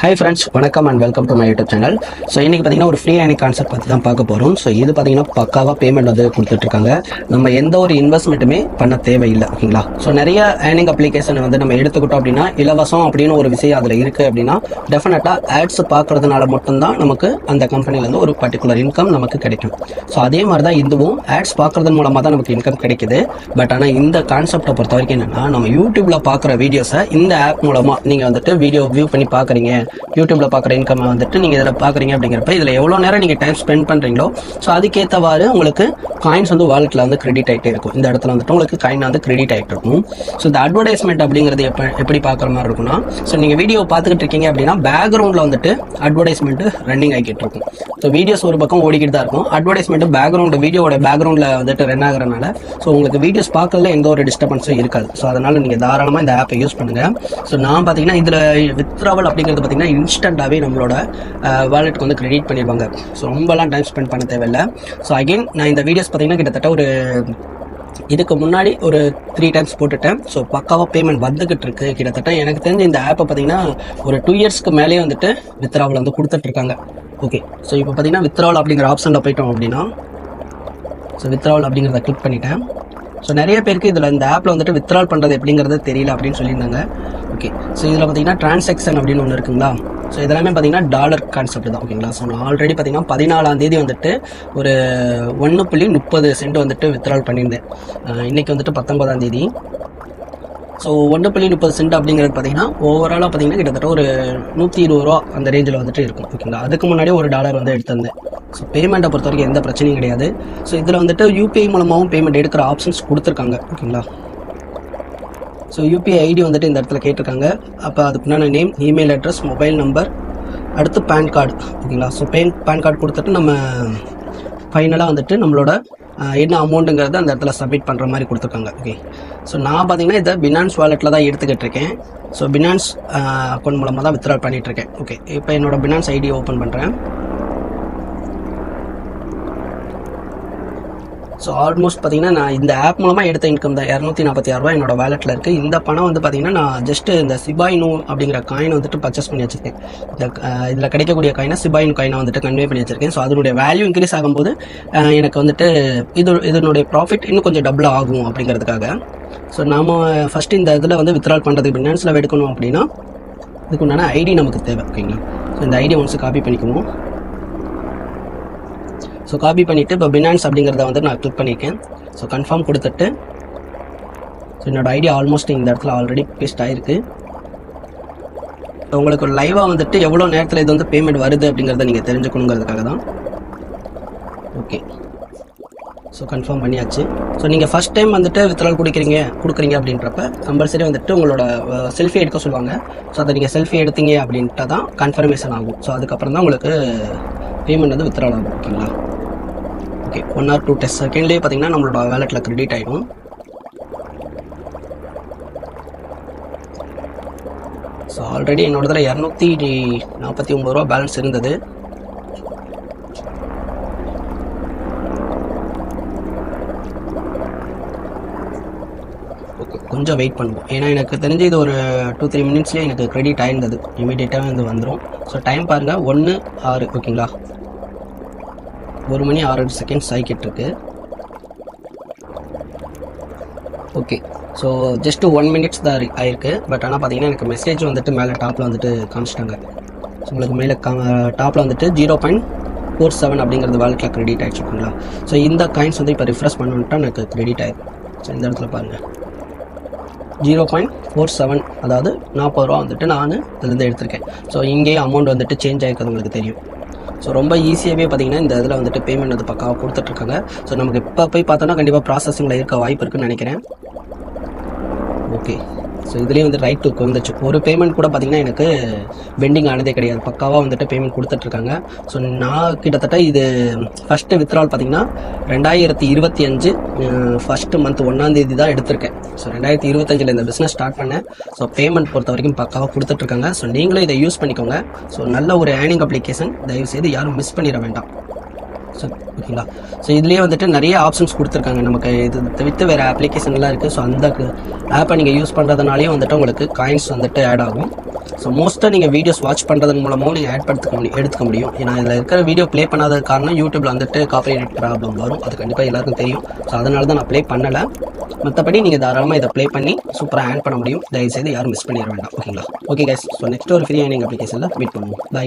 High friends வணக்கம் and welcome to my YouTube channel so இன்றைக்கி பார்த்தீங்கன்னா ஒரு ஃப்ரீ ஏர்னிங் கான்செப்ட் பற்றி தான் பார்க்க போகிறோம் ஸோ இது பார்த்தீங்கன்னா பக்காவாக பேமெண்ட் வந்து கொடுத்துட்ருக்காங்க நம்ம எந்த ஒரு இன்வெஸ்ட்மெண்ட்டுமே பண்ண தேவையில்லை ஓகேங்களா? ஸோ நிறைய ஏர்னிங் அப்ளிகேஷனை வந்து நம்ம எடுத்துக்கிட்டோம் அப்படின்னா இலவசம் அப்படின்னு ஒரு விஷயம் அதில் இருக்குது அப்படின்னா டெஃபினட்டாக ஆட்ஸ் பார்க்குறதுனால மட்டும்தான் நமக்கு அந்த கம்பெனிலேருந்து ஒரு பர்டிகுலர் இன்கம் நமக்கு கிடைக்கும். ஸோ அதே மாதிரி தான் இதுவும் ஆட்ஸ் பார்க்கறது மூலமாக தான் நமக்கு இன்கம் கிடைக்குது. பட் ஆனால் இந்த கான்செப்டை பொறுத்த வரைக்கும் என்னென்னா நம்ம யூடியூப்பில் பார்க்குற வீடியோஸை இந்த ஆப் மூலமாக நீங்கள் வந்துட்டு வீடியோ வியூ பண்ணி பார்க்குறீங்க. யூடியூப்பில் பார்க்குற இன்கம் வந்துட்டு நீங்கள் இதில் பார்க்குறீங்க அப்படிங்கிறப்ப இதில் எவ்வளோ நேரம் நீங்கள் டைம் ஸ்பெண்ட் பண்ணுறீங்களோ ஸோ அதுக்கேற்றவாறு உங்களுக்கு காயின்ஸ் வந்து வாலெட்டில் வந்து கிரெடிட் ஆகிட்டே இருக்கும். இந்த இடத்துல வந்துட்டு உங்களுக்கு காயின் வந்து கிரெடிட் ஆகிட்டு இருக்கும். ஸோ இந்த அட்வர்டைஸ்மெண்ட் அப்படிங்கிறது எப்போ எப்படி பார்க்குற மாதிரி இருக்கும்னா ஸோ நீங்கள் வீடியோ பார்த்துக்கிட்டு இருக்கீங்க அப்படின்னா பேக்ரவுண்டில் வந்துட்டு அட்வர்டைஸ்மெண்ட் ரன்னிங் ஆகிட்டு இருக்கும். ஸோ வீடியோஸ் ஒரு பக்கம் ஓடிக்கிட்டு தான் இருக்கும். அட்வர்டைஸ்மெண்ட்டு பேக்ரவுண்ட் வீடியோட பேக்ரவுண்டில் வந்துட்டு ரன் ஆகிறனால ஸோ உங்களுக்கு வீடியோஸ் பார்க்கல எந்த ஒரு டிஸ்டர்பன்ஸும் இருக்காது. ஸோ அதனால் நீங்கள் தாராளமாக இந்த ஆப்பை யூஸ் பண்ணுங்கள் ஸோ நான் பார்த்தீங்கன்னா இதில் வித்ராவல் அப்படிங்கிறது பார்த்தீங்கன்னா இன்ஸ்டண்ட்டாகவே நம்மளோட வாலெட்டுக்கு வந்து கிரெடிட் பண்ணிடுவாங்க ஸோ ரொம்பலாம் டைம் ஸ்பெண்ட் பண்ண தேவையில்லை. ஸோ அகைன் நான் இந்த வீடியோஸ் பார்த்தீங்கன்னா கிட்டத்தட்ட ஒரு இதுக்கு முன்னாடி ஒரு த்ரீ டைம்ஸ் போட்டுட்டேன். ஸோ பக்காவாக பேமெண்ட் வந்துகிட்டு இருக்கு. கிட்டத்தட்ட எனக்கு தெரிஞ்ச இந்த ஆப்பை பார்த்தீங்கன்னா ஒரு டூ இயர்ஸ்க்கு மேலேயே வந்துட்டு வித்ராவில் வந்து கொடுத்துட்ருக்காங்க ஓகே ஸோ இப்போ பார்த்தீங்கன்னா வித்ராவல் அப்படிங்கிற ஆப்ஷனில் போயிட்டோம் அப்படின்னா ஸோ வித்ராவல் அப்படிங்கிறத கிளிக் பண்ணிட்டேன். ஸோ நிறைய பேருக்கு இதில் இந்த ஆப்பில் வந்துட்டு வித்ரால் பண்ணுறது எப்படிங்கிறது தெரியல அப்படின்னு சொல்லியிருந்தாங்க. ஓகே ஸோ இதில் பார்த்தீங்கன்னா டிரான்சாக்ஷன் அப்படின்னு ஒன்று இருக்குங்களா? ஸோ இதெல்லாமே பார்த்தீங்கன்னா டாலர் கான்செப்ட் தான் ஓகேங்களா ஸோ நான் ஆல்ரெடி பார்த்தீங்கன்னா பதினாலாம் தேதி வந்துட்டு ஒரு ஒன்று புள்ளி முப்பது சென்ட் வந்துட்டு வித்ரால் பண்ணியிருந்தேன். இன்றைக்கி வந்துட்டு பத்தொன்பதாம் தேதி. ஸோ ஒன்று புள்ளி முப்பது சென்ட் அப்படிங்கிறது பார்த்தீங்கன்னா ஓவராலாக பார்த்தீங்கன்னா கிட்டத்தட்ட ஒரு நூற்றி இருபது ரூபா அந்த ரேஞ்சில் வந்துட்டு இருக்கும் ஓகேங்களா அதுக்கு முன்னாடியே ஒரு டாலர் வந்து எடுத்திருந்தேன் ஸோ பேமெண்ட்டை பொறுத்த வரைக்கும் எந்த பிரச்சனையும் கிடையாது. ஸோ இதில் வந்துட்டு யூபிஐ மூலமாகவும் பேமெண்ட் எடுக்கிற ஆப்ஷன்ஸ் கொடுத்துருக்காங்க ஓகேங்களா ஸோ யூபிஐ ஐடி வந்துட்டு இந்த இடத்துல கேட்டிருக்காங்க. அப்போ அதுக்குண்டான name email address mobile number அடுத்து பேன் கார்டு ஓகேங்களா ஸோ பேன் பேன் கார்டு கொடுத்துட்டு நம்ம ஃபைனலாக வந்துட்டு நம்மளோட என்ன அமௌண்ட்டுங்கிறத அந்த இடத்துல சப்மிட் பண்ணுற மாதிரி கொடுத்துருக்காங்க. ஓகே ஸோ நான் பார்த்தீங்கன்னா இதை பினான்ஸ் வாலெட்டில் தான் எடுத்துக்கிட்டு இருக்கேன். ஸோ பினான்ஸ் அக்கௌண்ட் மூலமாக தான் வித்ட்ரா பண்ணிகிட்ருக்கேன் இருக்கேன். ஓகே இப்போ என்னோட பினான்ஸ் ஐடி ஓப்பன் பண்ணுறேன் ஸோ ஆல்மோஸ்ட் பார்த்தீங்கன்னா நான் இந்த ஆப் மூலமாக எடுத்த இன்கம் தான். இரநூத்தி நாற்பத்தி ஆறுரூவா என்னோட வேலெட்டில் இருக்குது இந்த பணம் வந்து பார்த்தீங்கன்னா நான் ஜஸ்ட்டு இந்த சிபாயினு அப்படிங்கிற காயின் வந்துட்டு பர்ச்சேஸ் பண்ணி வச்சிருக்கேன். இந்த இதில் கிடைக்கக்கூடிய காயினை சிபாயின் காயினை வந்துட்டு கன்வே பண்ணி வச்சிருக்கேன். ஸோ அதனுடைய வேல்யூ இன்க்ரீஸ் ஆகும்போது எனக்கு வந்துட்டு இது இதனுடைய ப்ராஃபிட் இன்னும் கொஞ்சம் டபுள் ஆகும் அப்படிங்கிறதுக்காக. ஸோ நாம் ஃபஸ்ட்டு இந்த இதில் வந்து வித்ட்ரால் பண்ணுறதுக்கு பின்னான்ஸில் எடுக்கணும் அப்படின்னா இதுக்கு உண்டான ஐடி நமக்கு தேவை ஓகேங்களா ஸோ இந்த ஐடி ஒன்ஸ் காப்பி பண்ணிக்கணும் ஸோ காப்பி பண்ணிவிட்டு இப்போ பினான்ஸ் அப்படிங்கிறத வந்து நான் கிளிக் பண்ணியிருக்கேன் ஸோ கன்ஃபார்ம் கொடுத்துட்டு ஸோ என்னோடய ஐடி ஆல்மோஸ்ட் இந்த இடத்துல ஆல்ரெடி பேஸ்ட் ஆகிருக்கு உங்களுக்கு ஒரு லைவாக வந்துட்டு எவ்வளோ நேரத்தில் இது வந்து பேமெண்ட் வருது அப்படிங்கிறத நீங்கள் தெரிஞ்சுக்கணுங்கிறதுக்காக தான். ஓகே ஸோ கன்ஃபார்ம் பண்ணியாச்சு. ஸோ நீங்கள் ஃபஸ்ட் டைம் வந்துட்டு வித்ரால் கொடுக்குறீங்க கொடுக்குறீங்க அப்படின்றப்ப கம்பல்சரி வந்துட்டு உங்களோட செல்ஃபி எடுக்க சொல்லுவாங்க. ஸோ அதை நீங்கள் செல்ஃபி எடுத்தீங்க அப்படின்ட்டு தான் கன்ஃபர்மேஷன் ஆகும். ஸோ அதுக்கப்புறம் தான் உங்களுக்கு பேமெண்ட் வந்து வித்ரால் ஆகும் ஓகேங்களா okay one or two test செகண்ட்லேயே பார்த்தீங்கன்னா நம்மளோட வேலெட்டில் க்ரெடிட் ஆகிடும் ஸோ ஆல்ரெடி என்னோட தடவை இரநூத்தி நாற்பத்தி ஒம்பது ரூபா பேலன்ஸ் இருந்தது. ஓகே கொஞ்சம் வெயிட் பண்ணுவோம். ஏன்னா எனக்கு தெரிஞ்சு இது ஒரு டூ த்ரீ மினிட்ஸ்லேயே எனக்கு க்ரெடிட் ஆயிருந்தது. இமீடியட்டாக வந்து வந்துடும் ஸோ டைம் பாருங்கள் ஒன்று ஆறு ஓகேங்களா ஒரு மணி ஆறு seconds ஆகிக்கிட்டுருக்கு. Okay so just one minutes தான் ஆயிருக்கு. பட் ஆனால் பார்த்தீங்கன்னா எனக்கு மெசேஜ் வந்துட்டு மேலே டாப்பில் வந்துட்டு காமிச்சிட்டாங்க. ஸோ உங்களுக்கு மேலே கா டாப்பில் வந்துட்டு ஜீரோ பாயிண்ட் ஃபோர் செவன் அப்படிங்கிறது வேலெட்டில் கிரெடிட் ஆயிடுச்சு ஓகேங்களா? ஸோ இந்த காயின்ஸ் வந்து இப்போ ரிஃப்ரெஷ் பண்ணுன்ட்டா எனக்கு கிரெடிட் ஆயிருக்கு. ஸோ இந்த இடத்துல பாருங்கள் ஜீரோ பாயிண்ட் ஃபோர் செவன் அதாவது நாற்பது ரூபா வந்துட்டு நான் இதுலேருந்து எடுத்திருக்கேன். ஸோ இங்கேயே அமௌண்ட் வந்துட்டு சேஞ்ச் ஆகிருக்கிறது உங்களுக்கு தெரியும். ஸோ ரொம்ப ஈஸியாகவே பார்த்தீங்கன்னா இந்த இதில் வந்துட்டு பேமெண்ட் வந்து பக்காவாக கொடுத்துட்ருக்காங்க. ஸோ நமக்கு இப்போ போய் பார்த்தோன்னா கண்டிப்பாக ப்ராசஸிங்கில் இருக்க வாய்ப்பு இருக்குன்னு நினைக்கிறேன். ஓகே ஸோ இதுலேயும் வந்து ரைட் டு வந்துச்சு ஒரு பேமெண்ட் கூட பார்த்தீங்கன்னா எனக்கு பெண்டிங் ஆனதே கிடையாது. பக்காவாக வந்துட்டு பேமெண்ட் கொடுத்துட்ருக்காங்க. ஸோ நான் கிட்டத்தட்ட இது ஃபஸ்ட்டு வித்ரால் பார்த்தீங்கன்னா ரெண்டாயிரத்தி இருபத்தி அஞ்சு ஃபஸ்ட்டு மந்த் ஒன்றாந்தேதி தான் எடுத்திருக்கேன். ஸோ ரெண்டாயிரத்தி இருபத்தஞ்சில் இந்த பிஸ்னஸ் ஸ்டார்ட் பண்ணேன். ஸோ பேமெண்ட் பொறுத்த வரைக்கும் பக்காவாக கொடுத்துட்ருக்காங்க. ஸோ நீங்களும் இதை யூஸ் பண்ணிக்கோங்க. ஸோ நல்ல ஒரு ஏர்னிங் அப்ளிகேஷன் தயவுசெய்து யாரும் மிஸ் பண்ணிட வேண்டாம். ஸோ ஓகேங்களா ஸோ இதுலேயே வந்துட்டு நிறைய ஆப்ஷன்ஸ் கொடுத்துருக்காங்க. நமக்கு இது தவிர்த்து வேறு அப்ளிகேஷன்லாம் இருக்குது ஸோ அந்த ஆப்பை நீங்கள் யூஸ் பண்ணுறதுனாலேயும் வந்துட்டு உங்களுக்கு காயின்ஸ் வந்துட்டு ஆட் ஆகும். ஸோ மோஸ்ட்டாக நீங்கள் வீடியோஸ் வாட்ச் பண்ணுறதன் மூலமாகவும் நீங்கள் ஆட் படுத்துக்க முடியும் எடுத்துக்க முடியும். ஏன்னா இதில் இருக்கிற வீடியோ ப்ளே பண்ணாத காரணம் யூடியூப்பில் வந்துட்டு காப்பிரைட் ப்ராப்ளம் வரும். அது கண்டிப்பாக எல்லாருக்கும் தெரியும். ஸோ அதனால தான் நான் ப்ளே பண்ணலை. மற்றபடி நீங்கள் தாராளமாக இதை ப்ளே பண்ணி சூப்பராக ஆட் பண்ண முடியும். தயவுசெய்து யாரும் மிஸ் பண்ணிட வேண்டாம். ஓகேங்களா ஓகே கைஸ் ஸோ நெக்ஸ்ட் ஒரு ஃப்ரீ ஏர்னிங் அப்ளிகேஷனில் மீட் பண்ணுவோம். பை